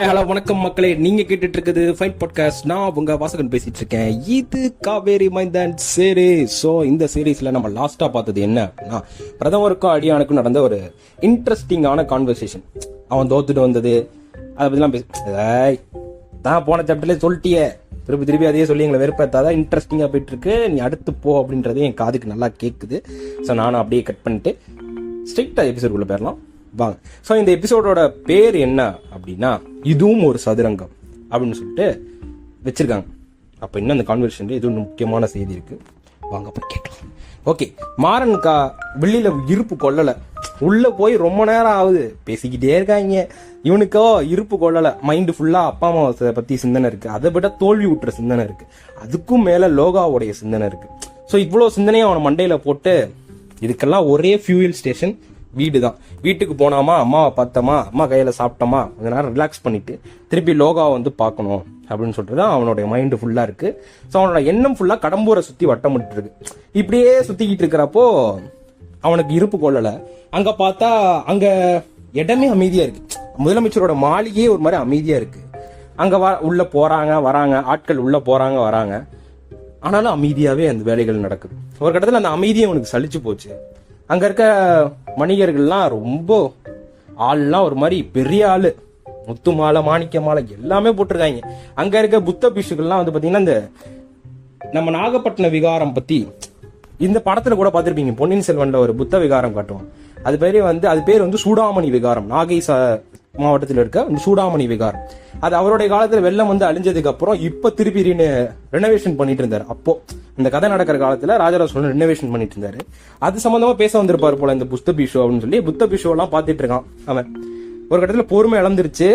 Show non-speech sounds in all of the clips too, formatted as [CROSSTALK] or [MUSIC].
Hello வணக்கம் மக்களே. நீங்க கேட்டுட்டு இருக்குது ஃபைட் பாட்காஸ்ட் நான் உங்க வாசகன் பேசிட்டு இருக்கேன் இது காவேரி மைந்தன் சீரீஸ் ஸோ இந்த சீரீஸ்ல நம்ம லாஸ்டா பார்த்தது என்ன அப்படின்னா பிரதமருக்கும் அடியானுக்கும் நடந்த ஒரு இன்ட்ரெஸ்டிங்கான கான்வர்சேஷன் அவன் தோத்துட்டு வந்தது. அதை பத்திலாம் பேச தான் போன சாப்டர்ல சொல்லிட்டியே. திருப்பி திருப்பி அதையே சொல்லி எங்களை வெறுப்பேத்தாதான் இன்ட்ரெஸ்டிங்காக போயிட்டு இருக்கு நீ அடுத்து போ அப்படின்றது என் காதுக்கு நல்லா கேட்குது ஸோ நானும் அப்படியே கட் பண்ணிட்டு ஸ்ட்ரிக்டாக எபிசோடுக்குள்ள போயிடலாம். வாங்க ஸோ இந்த எபிசோடோட பேர் என்ன அப்படின்னா இதுவும் ஒரு சதுரங்கம் அப்படின்னு சொல்லிட்டு வச்சிருக்காங்க. அப்போ இன்னும் அந்த கான்வர்சேஷன் இது ஒன்று முக்கியமான செய்தி இருக்கு. வாங்க போய் கேட்கலாம். ஓகே மாறன்கா வெளியில இருப்பு கொள்ளலை. உள்ள போய் ரொம்ப நேரம் ஆகுது. பேசிக்கிட்டே இருக்காங்க. இவனுக்கோ இருப்பு கொள்ளலை. மைண்டு ஃபுல்லா அப்பா அம்மாவை பத்தி சிந்தனை இருக்கு. அதை விட தோல்வி விட்டுற சிந்தனை இருக்கு. அதுக்கும் மேல லோகாவுடைய சிந்தனை இருக்கு. ஸோ இவ்வளோ சிந்தனையை அவனை மண்டையில போட்டு இதுக்கெல்லாம் ஒரே ஃபியூயல் ஸ்டேஷன் வீடு தான் வீட்டுக்கு போனாமா அம்மாவை பார்த்தோமா அம்மா கையில் சாப்பிட்டோமா கொஞ்ச நேரம் ரிலாக்ஸ் பண்ணிவிட்டு திருப்பி லோகாவை வந்து பார்க்கணும் அப்படின்னு சொல்லிட்டு தான் அவனுடைய மைண்டு ஃபுல்லாக இருக்குது ஸோ அவனோட எண்ணம் ஃபுல்லாக கடம்பூரை சுற்றி வட்டமிட்டு இருக்கு இப்படியே சுற்றிக்கிட்டு இருக்கிறப்போ அவனுக்கு இருப்பு கொள்ளலை. அங்கே பார்த்தா அங்கே இடமே அமைதியாக இருக்குது முதலமைச்சரோட மாளிகையே ஒரு மாதிரி அமைதியாக இருக்குது அங்கே வ உள்ளே போகிறாங்க வராங்க ஆட்கள் உள்ளே போகிறாங்க வராங்க. ஆனாலும் அமைதியாகவே அந்த வேலைகள் நடக்குது. ஒரு கட்டத்தில் அந்த அமைதியை அவனுக்கு சலிச்சு போச்சு. அங்கே இருக்க வணிகர்கள்லாம் ரொம்ப ஆள்லாம் ஒரு மாதிரி பெரிய ஆள். முத்து மாலை மாணிக்க மாலை எல்லாமே போட்டிருக்காங்க. அங்க இருக்க புத்த பிஷுக்கள்லாம் வந்து பாத்தீங்கன்னா இந்த நம்ம நாகப்பட்டினம் விகாரம் பத்தி இந்த படத்துல கூட பார்த்துருப்பீங்க. பொன்னியின் செல்வன்ல ஒரு புத்த விகாரம் காட்டுவோம் அது பேரே வந்து அது பேர் வந்து சூடாமணி விகாரம். நாகை மாவட்டத்தில் இருக்க சூடாமணி விகாரம் அது அவருடைய காலத்துல வெள்ளம் வந்து அழிஞ்சதுக்கு அப்புறம் இப்ப திருப்பி ரினோவேஷன் பண்ணிட்டு இருந்தாரு. அப்போ இந்த கதை நடக்கிற காலத்துல ராஜராஜ சோழன் ரினோவேஷன் பண்ணிட்டு இருந்தாரு. அது சம்பந்தமா பேச வந்திருப்பாரு போல இந்த புத்த பிஷோ அப்படின்னு சொல்லி புத்த பிஷோ எல்லாம் பாத்துட்டு இருக்கான் அவன். ஒரு கட்டத்துல பொறுமை இழந்துருச்சு.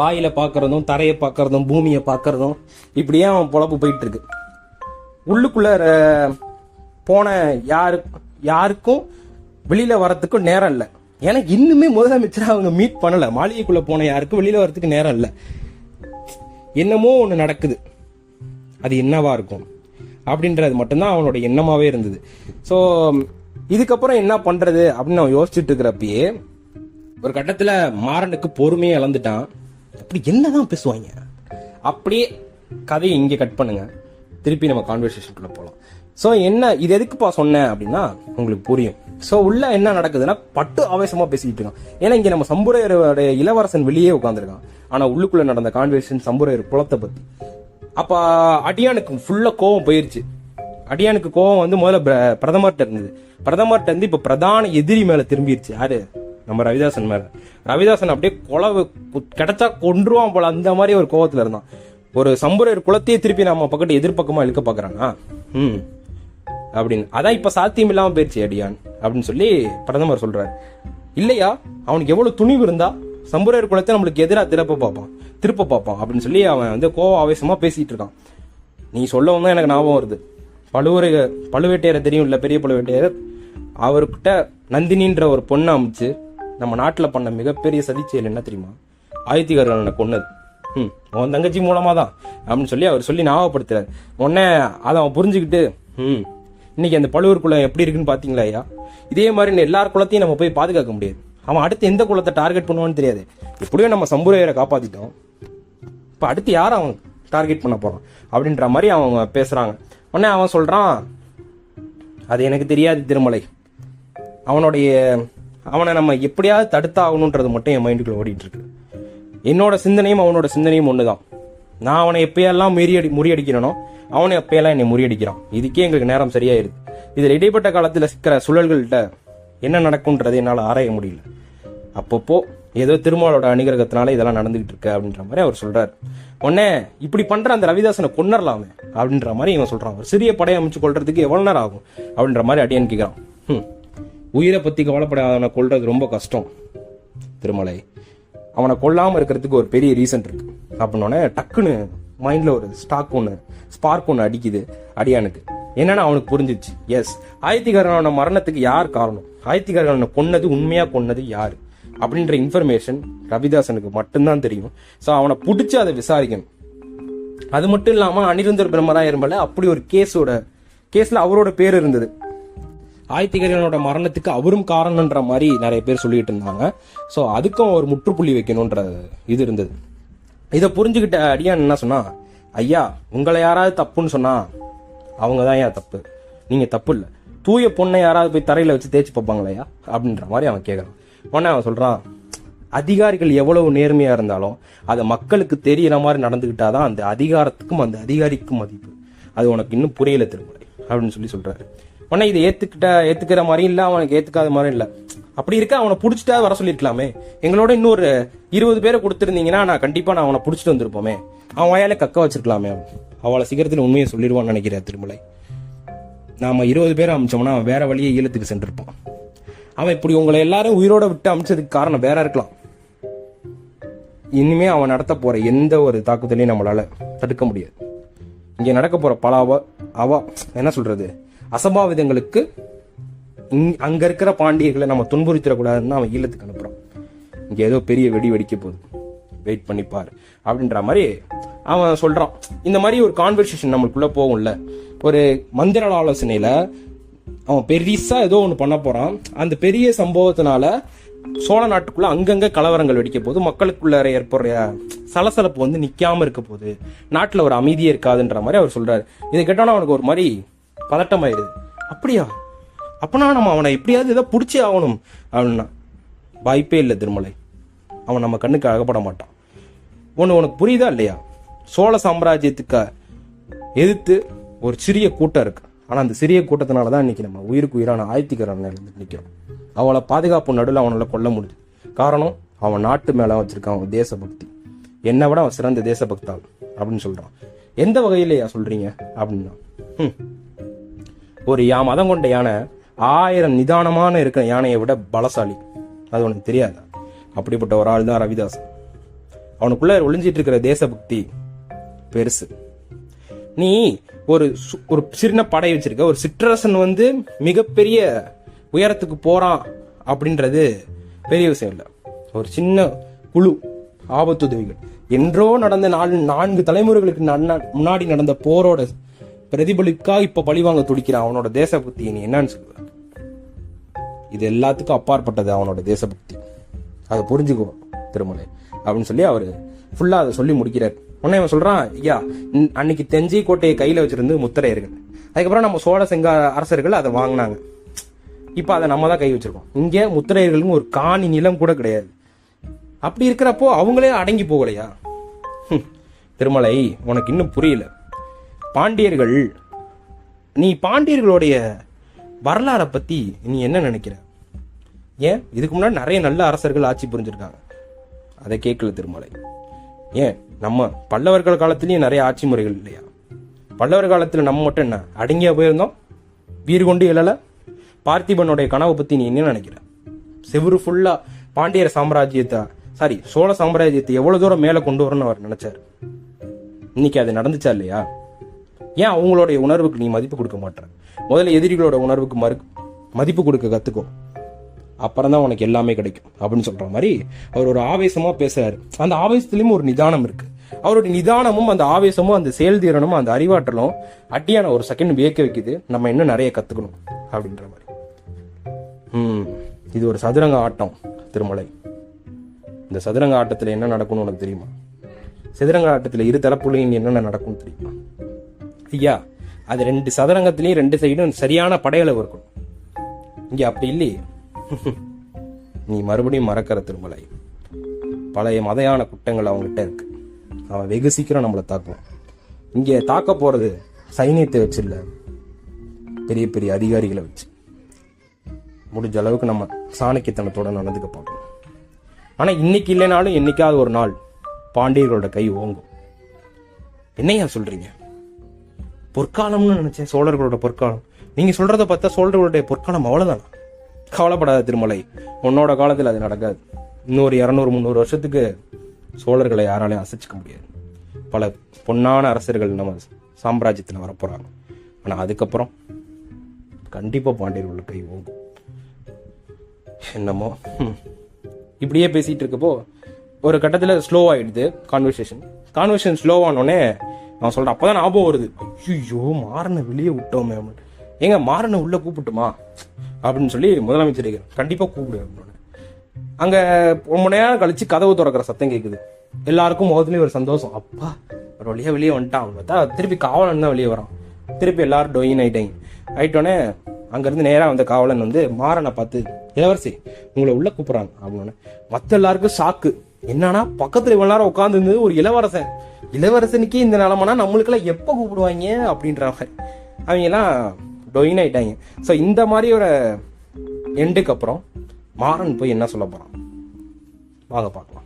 வாயில பாக்குறதும் தரையை பாக்குறதும் பூமியை பாக்குறதும் இப்படியே அவன் பொழப்பு போயிட்டு இருக்கு உள்ளுக்குள்ள போன யாரு யாருக்கும் வெளியில வரத்துக்கும் நேரம் இல்லை. ஏன்னா இன்னுமே முதலமைச்சரை அவங்க மீட் பண்ணலை. மாளிகைக்குள்ளே போன யாருக்கும் வெளியில் வரதுக்கு நேரம் இல்லை. என்னமோ ஒன்று நடக்குது. அது என்னவா இருக்கும்? அப்படின்றது மட்டும்தான் அவனோட எண்ணமாகவே இருந்தது. ஸோ இதுக்கப்புறம் என்ன பண்ணுறது அப்படின்னு அவன் யோசிச்சுட்டு இருக்கிறப்பயே ஒரு கட்டத்தில் மாறனுக்கு பொறுமையை இழந்துட்டான். அப்படி என்னதான் பேசுவாங்க? அப்படியே கதையை இங்கே கட் பண்ணுங்க. திருப்பி நம்ம கான்வர்சேஷனுக்குள்ளே போகலாம் ஸோ என்ன இது எதுக்குப்பா சொன்னேன் அப்படின்னா உங்களுக்கு புரியும். ஸோ உள்ள என்ன நடக்குதுன்னா பட்டு ஆவேசமா பேசிக்கிட்டு இருக்கான். ஏன்னா இங்க நம்ம சம்புரையருடைய இளவரசன் வெளியே உட்காந்துருக்கான் ஆனா உள்ளுக்குள்ள நடந்த கான்வெர்சேஷன் சம்புரையர் குளத்தை பத்தி. அப்ப அடியானுக்கு ஃபுல்லா கோவம் போயிருச்சு. அடியானுக்கு கோவம் வந்து முதல்ல பிர- பிரதமர்கிட்ட இருந்தது. பிரதமர்கிட்ட இருந்து இப்ப பிரதான எதிரி மேல திரும்பிருச்சு. யாரு? நம்ம ரவிதாசன் மேல. ரவிதாசன் அப்படியே குளவு கிடைச்சா கொன்றுவான் போல அந்த மாதிரி ஒரு கோவத்துல இருந்தான். ஒரு சம்புரையர் குளத்தையே திருப்பி நம்ம பக்கத்து எதிர்பக்கமா இழுக்க பாக்குறானா? ம். அப்படின்னு. அதான் இப்ப சாத்தியம் இல்லாம போயிடுச்சு அடியான் அப்படின்னு சொல்லி பிரதமர் சொல்றாரு. இல்லையா? அவனுக்கு எவ்வளவு துணிவு இருந்தா சம்புரையர் குலத்தை நம்மளுக்கு எதிராக திருப்ப பார்ப்பான் திருப்ப பார்ப்பான் அப்படின்னு சொல்லி அவன் வந்து கோவ ஆவேசமா பேசிட்டு இருக்கான். நீ சொல்லவும் தான் எனக்கு ஞாபகம் வருது. பழுவரை பழுவேட்டையரை தெரியும் இல்ல பெரிய பழுவேட்டையர்? அவர்கிட்ட நந்தினின்ற ஒரு பொண்ணை அமைச்சு நம்ம நாட்டில் பண்ண மிகப்பெரிய சதிச்செயல் என்ன தெரியுமா? ஆயுத்திகரனை கொன்னது. ம் உன் தங்கச்சி மூலமா தான் அப்படின்னு சொல்லி அவர் சொல்லி ஞாபகப்படுத்துறாரு. உடனே அதை அவன் புரிஞ்சுக்கிட்டு ம் இன்னைக்கு அந்த பழுவூர் குளம் எப்படி இருக்குன்னு பாத்தீங்களா ஐயா? இதே மாதிரி எல்லார் குளத்தையும் நம்ம போய் பாதுகாக்க முடியாது. அவன் அடுத்து எந்த குளத்தை டார்கெட் பண்ணுவான்னு தெரியாது. எப்படியோ நம்ம சம்புரையரை காப்பாத்திட்டோம். இப்போ அடுத்து யார் அவன் டார்கெட் பண்ண போறான்? அப்படின்ற மாதிரி அவங்க பேசுறாங்க. உடனே அவன் சொல்றான் அது எனக்கு தெரியாது திருமலை. அவனுடைய அவனை நம்ம எப்படியாவது தடுத்தாகணுன்றது மட்டும் என் மைண்டுக்குள்ள ஓடிட்டு இருக்கு. என்னோட சிந்தனையும் அவனோட சிந்தனையும் ஒண்ணுதான். நான் அவனை எப்பயெல்லாம் முறியடி முறியடிக்கிறனோ அவனை எப்பயெல்லாம் என்னை முறியடிக்கிறான். இதுக்கே எங்களுக்கு நேரம் சரியாயிருது. இதில் இடைப்பட்ட காலத்தில் சிக்கிற சுழல்கள்கிட்ட என்ன நடக்கும்ன்றது என்னால் ஆராய முடியல. அப்பப்போ ஏதோ திருமாலோட அனுகிரகத்தினால இதெல்லாம் நடந்துகிட்டு இருக்கு அப்படின்ற மாதிரி அவர் சொல்றாரு. உடனே இப்படி பண்ற அந்த ரவிதாசனை கொன்னரலாமே அப்படின்ற மாதிரி இவன் சொல்றான். ஒரு சிறிய படை அமைச்சு கொள்றதுக்கு எவ்வளவு நேரம் ஆகும் அப்படின்ற மாதிரி அடியன் கேட்கிறான் உயிரை பத்தி கவலைப்படாதவனை கொள்றது ரொம்ப கஷ்டம். திருமலை அவனை கொல்லாமல் இருக்கிறதுக்கு ஒரு பெரிய ரீசன் இருக்கு. அப்படின்னோடனே டக்குன்னு மைண்ட்ல ஒரு ஸ்டாக் ஒன்று ஸ்பார்க் ஒன்று அடிக்குது அடியானுக்கு. என்னன்னா அவனுக்கு புரிஞ்சிச்சு எஸ் ஆயத்திகாரனோட மரணத்துக்கு யார் காரணம்? ஆயத்திகாரனை கொன்னது உண்மையாக கொன்னது யார்? அப்படின்ற இன்ஃபர்மேஷன் ரவிதாசனுக்கு மட்டும்தான் தெரியும். ஸோ அவனை பிடிச்சி அதை விசாரிக்கணும். அது மட்டும் இல்லாமல் அனிருந்தர் பிரம்மராயர் மேல அப்படி ஒரு கேஸோட கேஸில் அவரோட பேர் இருந்தது. ஆயத்திகர்களோட மரணத்துக்கு அவரும் காரணம்ன்ற மாதிரி நிறைய பேர் சொல்லிட்டு இருந்தாங்க. ஸோ அதுக்கும் ஒரு முற்றுப்புள்ளி வைக்கணுன்ற இது இருந்தது. இதை புரிஞ்சுக்கிட்ட அடியான் என்ன சொன்னா ஐயா உங்களை யாராவது தப்புன்னு சொன்னா அவங்க தான் ஏன் தப்பு. நீங்கள் தப்பு இல்லை. தூய பொண்ணை யாராவது போய் தரையில் வச்சு தேய்ச்சி பார்ப்பாங்களையா அப்படின்ற மாதிரி அவன் கேட்குறான் உடனே அவன் சொல்கிறான் அதிகாரிகள் எவ்வளவு நேர்மையாக இருந்தாலும் அதை மக்களுக்கு தெரிகிற மாதிரி நடந்துக்கிட்டாதான் அந்த அதிகாரத்துக்கும் அந்த அதிகாரிக்கும் மதிப்பு. அது உனக்கு இன்னும் புரியல திருமுறை அப்படின்னு சொல்லி சொல்கிறாரு உடனே இதை ஏத்துக்கிட்ட ஏத்துக்கிற மாதிரியும் இல்லை அவனுக்கு ஏத்துக்காத மாதிரியும் இல்லை. அப்படி இருக்க அவனை புடிச்சிட்டா வர சொல்லிருக்கலாமே எங்களோட இன்னொரு இருபது பேரை கொடுத்துருந்தீங்கன்னா நான் கண்டிப்பா நான் அவனை புடிச்சிட்டு வந்திருப்போமே. அவன் வாயால கக்க வச்சிருக்கலாமே அவளை சீக்கிரத்தில் உண்மையை சொல்லிடுவான்னு நினைக்கிறேன் திருமலை. நாம இருபது பேர் அமிச்சோம்னா அவன் வேற வழியை ஈழத்துக்கு சென்றிருப்பான். அவன் இப்படி உங்களை எல்லாரும் உயிரோட விட்டு அமிச்சதுக்கு காரணம் வேற இருக்கலாம். இனிமே அவன் நடத்த போற எந்த ஒரு தாக்குதலையும் நம்மளால தடுக்க முடியாது. இங்க நடக்க போற பல அவ அவ என்ன சொல்றது? அசம்பாவிதங்களுக்கு இங்- அங்க இருக்கிற பாண்டியர்களை நம்ம துன்புறுத்திடக்கூடாதுன்னு அவன் ஈழத்துக்கு அனுப்புறான். இங்க ஏதோ பெரிய வெடி வெடிக்க போகுது. வெயிட் பண்ணிப்பார் அப்படின்ற மாதிரி அவன் சொல்றான். இந்த மாதிரி ஒரு கான்வர்சேஷன் நம்மளுக்குள்ள போகும்ல. ஒரு மந்திர ஆலோசனையில அவன் பெருசா ஏதோ ஒன்று பண்ண போறான். அந்த பெரிய சம்பவத்தினால சோழ நாட்டுக்குள்ள அங்கங்க கலவரங்கள் வெடிக்க போது மக்களுக்குள்ள ஏற்படுற சலசலப்பு வந்து நிக்காம இருக்க போகுது. நாட்டுல ஒரு அமைதியே இருக்காதுன்ற மாதிரி அவர் சொல்றாரு. இதை கேட்டோன்னா அவனுக்கு ஒரு மாதிரி பதட்டமாயிருது அப்படியா? அப்பனா நம்ம அவனை எப்படியாவது ஏதோ பிடிச்சே ஆகணும் அப்படின்னா. வாய்ப்பே இல்லை திருமலை. அவன் நம்ம கண்ணுக்கு அகப்பட மாட்டான். ஒன்று உனக்கு புரியுதா இல்லையா? சோழ சாம்ராஜ்யத்துக்கு எதிர்த்து ஒரு சிறிய கூட்டம் இருக்கு. ஆனால் அந்த சிறிய கூட்டத்தினால தான் இன்னைக்கு நம்ம உயிருக்கு உயிரான ஆயத்திகரன் நிற்கிறோம் அவளை பாதுகாப்பு நடுவில் அவனால கொல்ல முடியுது காரணம் அவன் நாட்டு மேலே வச்சிருக்கான் அவன் தேசபக்தி. என்னை விட அவன் சிறந்த தேசபக்தாள் அப்படின்னு சொல்றான். எந்த வகையிலையா சொல்றீங்க? அப்படின்னா "ஹம், ஒரு யா மதம் கொண்ட யானை ஆயிரம் நிதானமான இருக்கிற யானையை விட பலசாலி. அது உனக்கு தெரியாதா? அப்படிப்பட்ட ஒரு ஆள் தான் ரவிதாசன் அவனுக்குள்ள ஒளிஞ்சிட்டு இருக்கிற தேசபக்தி பெருசு. நீ ஒரு சு- ஒரு சின்ன படை வச்சிருக்க. ஒரு சிற்றரசன் வந்து மிகப்பெரிய உயரத்துக்கு போறான் அப்படின்றது பெரிய விஷயம் இல்லை. ஒரு சின்ன குழு ஆபத்துதவிகள். என்றோ நடந்த நாலு நான்கு தலைமுறைகளுக்கு முன்னாடி நடந்த போரோட பிரதிபலிக்காக இப்ப பழிவாங்க துடிக்கிறான் அவனோட தேசபக்தி நீ என்னன்னு சொல்லுவ இது எல்லாத்துக்கும் அப்பாற்பட்டது அவனோட தேசபக்தி. அதை புரிஞ்சுக்கோ திருமலை. அப்படின்னு சொல்லி அவர் ஃபுல்லா அதை சொல்லி முடிக்கிறார். உடனே அவன் சொல்றான் ஐயா அன்னைக்கு தெஞ்சி கோட்டையை கையில வச்சிருந்து முத்திரையர்கள். அதுக்கப்புறம் நம்ம சோழ செங்க அரசர்கள் அதை வாங்கினாங்க. இப்போ அதை நம்ம தான் கை வச்சிருக்கோம். இங்கே முத்திரையர்களுக்கு ஒரு காணி நிலம் கூட கிடையாது. அப்படி இருக்கிறப்போ அவங்களே அடங்கி போகலையா? திருமலை உனக்கு இன்னும் புரியல. பாண்டியர்கள் நீ பாண்டியர்களுடைய வரலாறை பற்றி நீ என்ன நினைக்கிற? ஏன்? இதுக்கு முன்னாடி நிறைய நல்ல அரசர்கள் ஆட்சி புரிஞ்சிருக்காங்க. அதை கேட்கல திருமலை. ஏன்? நம்ம பல்லவர்கள் காலத்துலேயும் நிறைய ஆட்சி முறைகள் இல்லையா? பல்லவர் காலத்தில் நம்ம மட்டும் என்ன? அடங்கியா போயிருந்தோம்? வீர் கொண்டு எழலை? பார்த்திபனுடைய கனவை பற்றி நீ என்ன நினைக்கிற? செவ்வறு ஃபுல்லாக பாண்டியர் சாம்ராஜ்யத்தை சாரி சோழ சாம்ராஜ்யத்தை எவ்வளோ தூரம் மேலே கொண்டு வரணும்னு அவர் நினச்சார்? இன்னைக்கு அது நடந்துச்சா இல்லையா? ஏன் அவங்களுடைய உணர்வுக்கு நீ மதிப்பு கொடுக்க மாட்டேற? முதல்ல எதிரிகளோட உணர்வுக்கு மறு மதிப்பு கொடுக்க கற்றுக்கோ அப்புறம் தான் உனக்கு எல்லாமே கிடைக்கும் அப்படின்னு சொல்கிற மாதிரி அவர் ஒரு ஆவேசமாக பேசுறாரு. அந்த ஆவேசத்துலேயும் ஒரு நிதானம் இருக்குது அவருடைய நிதானமும் அந்த ஆவேசமும் அந்த செயல்திறனும் அந்த அறிவாற்றலும் அட்டியான ஒரு செகண்ட் வியக்க வைக்குது. நம்ம இன்னும் நிறைய கற்றுக்கணும் அப்படின்ற மாதிரி. ம் இது ஒரு சதுரங்க ஆட்டம் திருமலை. இந்த சதுரங்க ஆட்டத்தில் என்ன நடக்கும்னு உனக்கு தெரியுமா? சதுரங்க ஆட்டத்தில் இரு தரப்புலையும் என்னென்ன நடக்கும்னு தெரியுமா? ஐயா அது ரெண்டு சதுரங்கத்திலையும் ரெண்டு சைடும் சரியான படையளவு இருக்கும். இங்கே அப்படி இல்லையே. [LAUGHS] நீ மறுபடியும் மறக்கிற திருமலை. பழைய மதையான குற்றங்கள் அவங்ககிட்ட இருக்கு. அவன் வெகு சீக்கிரம் நம்மளை தாக்குவான் இங்கே தாக்க போகிறது சைனியத்தை வச்சு இல்லை. பெரிய பெரிய அதிகாரிகளை வச்சு. முடிஞ்ச அளவுக்கு நம்ம சாணக்கியத்தனத்தோட நடந்துக்க பார்க்கணும் ஆனால் இன்னைக்கு இல்லைனாலும் என்னைக்காவது ஒரு நாள் பாண்டியர்களோட கை ஓங்கும். என்னையா சொல்கிறீங்க பொற்காலம்னு நினைச்சேன் சோழர்களோட பொற்காலம். நீங்க சொல்றத பார்த்தா சோழர்களுடைய பொற்காலம் அவ்வளவுதானா. கவலைப்படாத திருமலை உன்னோட காலத்தில் அது நடக்காது. இன்னொரு இரநூறு முந்நூறு வருஷத்துக்கு சோழர்களை யாராலையும் அசைச்சிக்க முடியாது. பல பொன்னான அரசர்கள் நம்ம சாம்ராஜ்யத்தில் வரப்போறாங்க. ஆனால் அதுக்கப்புறம் கண்டிப்பாக பாண்டியர்கள் கை ஓங்கும். என்னமோ? இப்படியே பேசிகிட்டு இருக்கப்போ ஒரு கட்டத்தில் ஸ்லோ ஆகிடுது கான்வர்சேஷன் கான்வர்சேஷன் ஸ்லோ ஆனோடனே நான் சொல்கிறேன் அப்பதான் ஞாபகம் வருது. ஐயோ மாறனை வெளியே விட்டோமே அப்படின்னு. ஏங்க மாறனை உள்ளே கூப்பிட்டுமா? அப்படின்னு சொல்லி முதலமைச்சர் கண்டிப்பாக கூப்பிடு அப்படின்னு. அங்கே ரொம்ப நேரம் கழித்து கதவு திறக்கிற சத்தம் கேட்குது எல்லாருக்கும் முகத்துலேயும் ஒரு சந்தோஷம். அப்பா ஒரு வழியாக வெளியே வந்துட்டான். பார்த்தா திருப்பி காவலன் தான் வெளியே வரான். திருப்பி எல்லாரும் டொயின் ஆயிட்டாங்க ஆயிட்டோன்னே அங்கேருந்து நேராக வந்த காவலன் வந்து மாறனை பார்த்து இளவரசி உங்களை உள்ள கூப்பிட்றாங்க அப்படின்னு. மற்ற எல்லாருக்கும் ஷாக்கு என்னன்னா பக்கத்தில் இவ்வளோ நேரம் உட்காந்துருந்தது ஒரு இளவரசன். இளவரசனுக்கே இந்த நிலமனா நம்மளுக்கெல்லாம் எப்போ கூப்பிடுவாங்க அப்படின்றாங்க. அவங்கெல்லாம் டொயின் ஆயிட்டாங்க. ஸோ இந்த மாதிரி ஒரு எண்டுக்கு அப்புறம் மாறன் போய் என்ன சொல்ல போகிறான் வாங்க பார்க்கலாம்.